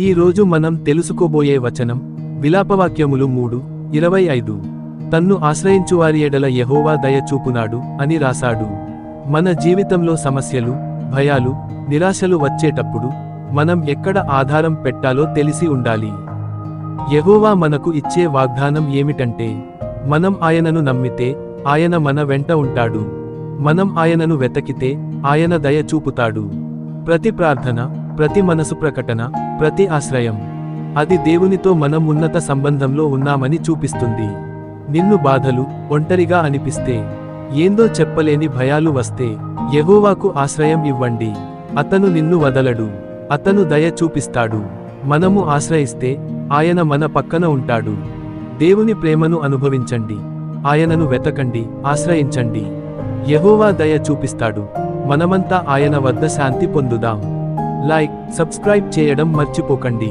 ఈ రోజు మనం తెలుసుకోబోయే వచనం విలాపవాక్యములు మూడు ఇరవై ఐదు. తన్ను ఆశ్రయించువారి ఎడల యహోవా దయ చూపునాడు అని రాశాడు. మన జీవితంలో సమస్యలు భయాలు నిరాశలు వచ్చేటప్పుడు మనం ఎక్కడ ఆధారం పెట్టాలో తెలిసి ఉండాలి. యహోవా మనకు ఇచ్చే వాగ్దానం ఏమిటంటే మనం ఆయనను నమ్మితే ఆయన మన వెంట ఉంటాడు. మనం ఆయనను వెతకితే ఆయన దయ చూపుతాడు. ప్రతి ప్రార్థన ప్రతి మనసు ప్రకటన ప్రతి ఆశ్రయం. అది దేవునితో మనం ఉన్నత సంబంధంలో ఉన్నామని చూపిస్తుంది. నిన్ను బాధలు ఒంటరిగా అనిపిస్తే ఏందో చెప్పలేని భయాలు వస్తే ఎహోవాకు ఆశ్రయం ఇవ్వండి. అతను నిన్ను వదలడు. అతను దయ చూపిస్తాడు. మనము ఆశ్రయిస్తే ఆయన మన పక్కన ఉంటాడు. దేవుని ప్రేమను అనుభవించండి. ఆయనను వెతకండి ఆశ్రయించండి. యహోవా దయ చూపిస్తాడు. మనమంతా ఆయన వద్ద శాంతి పొందుదాం. లైక్ సబ్స్క్రైబ్ చేయడం మర్చిపోకండి.